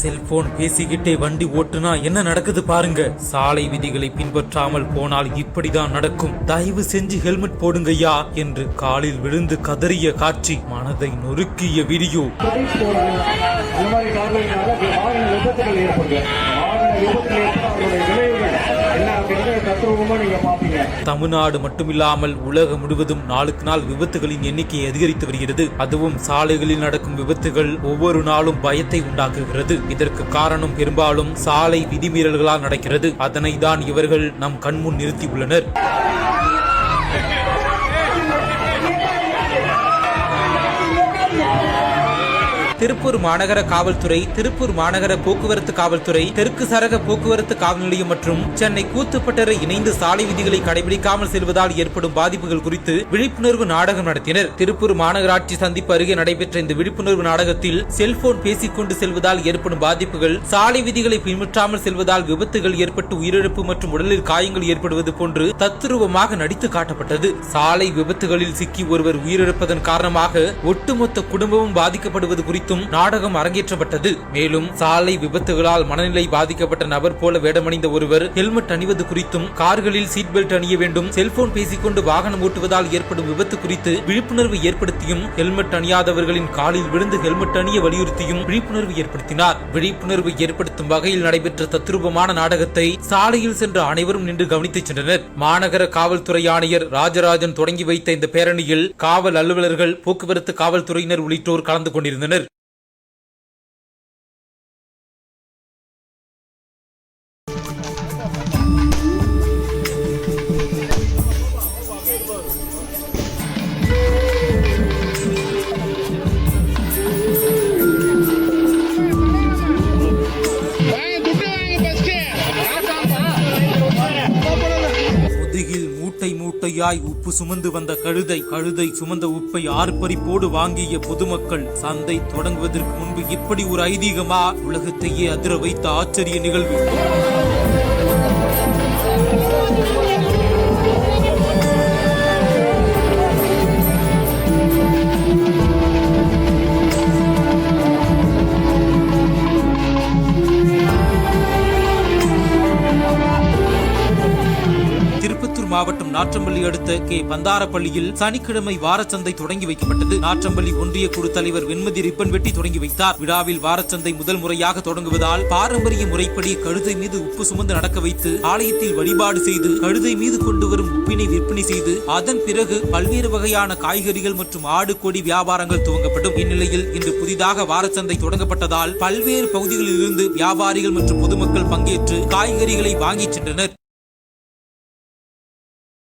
Cellphone பேசிக்கிட்டே வண்டி ஓட்டுனா என்ன நடக்குது பாருங்க. சாலை விதிகளை பின்பற்றாமல் போனால் இப்படிதான் நடக்கும். தயவு செஞ்சு ஹெல்மெட் போடுங்கய்யா என்று காலில் விழுந்து கதறிய காட்சி மனதை நொறுக்கிய வீடியோ. இந்த மாதிரி காரணங்களால வாகன விபத்துகள் ஏற்படுது. வாகன விபத்துகள் ஏற்பட விளைவுகள் என்ன? அப்படின்றத நீங்க பாப்பீங்க தமிழ்நாடு மட்டுமில்லாமல் உலகம் முழுவதும் நாளுக்கு நாள் விபத்துகளின் எண்ணிக்கை அதிகரித்து வருகிறது. அதுவும் சாலைகளில் நடக்கும் விபத்துகள் ஒவ்வொரு நாளும் பயத்தை உண்டாக்குகிறது. இதற்கு காரணம் பெரும்பாலும் சாலை விதிமீறல்களால் நடக்கிறது. அதனை தான் இவர்கள் நம் கண்முன் நிறுத்தியுள்ளனர். திருப்பூர் மாநகர காவல்துறை திருப்பூர் மாநகர போக்குவரத்து காவல்துறை தெற்கு சரக போக்குவரத்து காவல் நிலையம் மற்றும் சென்னை கூத்துப்பட்டறை இணைந்து சாலை விதிகளை கடைபிடிக்காமல் செல்வதால் ஏற்படும் பாதிப்புகள் குறித்து விழிப்புணர்வு நாடகம் நடத்தினர். திருப்பூர் மாநகராட்சி சந்திப்பு அருகே நடைபெற்ற இந்த விழிப்புணர்வு நாடகத்தில் செல்போன் பேசிக்கொண்டு செல்வதால் ஏற்படும் பாதிப்புகள் சாலை விதிகளை பின்பற்றாமல் செல்வதால் விபத்துகள் ஏற்பட்டு உயிரிழப்பு மற்றும் உடலில் காயங்கள் ஏற்படுவது போன்று தத்துருவமாக நடித்து காட்டப்பட்டது. சாலை விபத்துகளில் சிக்கி ஒருவர் உயிரிழப்பதன் காரணமாக ஒட்டுமொத்த குடும்பமும் பாதிக்கப்படுவது குறித்து குறித்தும் நாடகம் அரங்கேற்றப்பட்டது. மேலும் சாலை விபத்துகளால் மனநிலை பாதிக்கப்பட்ட நபர் போல வேடமணிந்த ஒருவர் ஹெல்மெட் அணிவது குறித்தும் கார்களில் சீட் பெல்ட் அணிய வேண்டும் செல்போன் பேசிக்கொண்டு வாகனம் ஓட்டுவதால் ஏற்படும் விபத்து குறித்து விழிப்புணர்வு ஏற்படுத்தியும் ஹெல்மெட் அணியாதவர்களின் காலில் விழுந்து ஹெல்மெட் அணிய வலியுறுத்தியும் விழிப்புணர்வு ஏற்படுத்தினார். விழிப்புணர்வு ஏற்படுத்தும் வகையில் நடைபெற்ற தத்ரூபமான நாடகத்தை சாலையில் சென்ற அனைவரும் நின்று கவனித்துச் சென்றனர். மாநகர காவல்துறை ஆணையர் ராஜராஜன் தொடங்கி வைத்த இந்த பேரணியில் காவல் அலுவலர்கள் போக்குவரத்து காவல்துறையினர் உள்ளிட்டோர் கலந்து கொண்டிருந்தனர். மூட்டையாய் உப்பு சுமந்து வந்த கழுதை கழுதை சுமந்த உப்பை ஆர்ப்பரிப்போடு வாங்கிய பொதுமக்கள் சந்தை தொடங்குவதற்கு முன்பு இப்படி ஒரு ஐதீகமா உலகத்தையே அதிர வைத்த ஆச்சரிய நிகழ்வு. மாவட்டம் நாற்றம்பள்ளி அடுத்த கே. பந்தாரப்பள்ளியில் சனிக்கிழமை வாரச்சந்தை தொடங்கி வைக்கப்பட்டது. நாற்றம்பள்ளி ஒன்றிய குழு தலைவர் வெண்மதி ரிப்பன் வெட்டி தொடங்கி வைத்தார். விழாவில் வாரச்சந்தை முதல் முறையாக தொடங்குவதால் பாரம்பரிய முறைப்படி கழுதை மீது உப்பு சுமந்து நடக்க வைத்து ஆலயத்தில் வழிபாடு செய்து கழுதை மீது கொண்டு வரும் உப்பினை விற்பனை செய்து அதன் பிறகு பல்வேறு வகையான காய்கறிகள் மற்றும் ஆடு கோடி வியாபாரங்கள் துவங்கப்படும். இந்நிலையில் இன்று புதிதாக வாரச்சந்தை தொடங்கப்பட்டதால் பல்வேறு பகுதிகளில் இருந்து வியாபாரிகள் மற்றும் பொதுமக்கள் பங்கேற்று காய்கறிகளை வாங்கிச் சென்றனர்.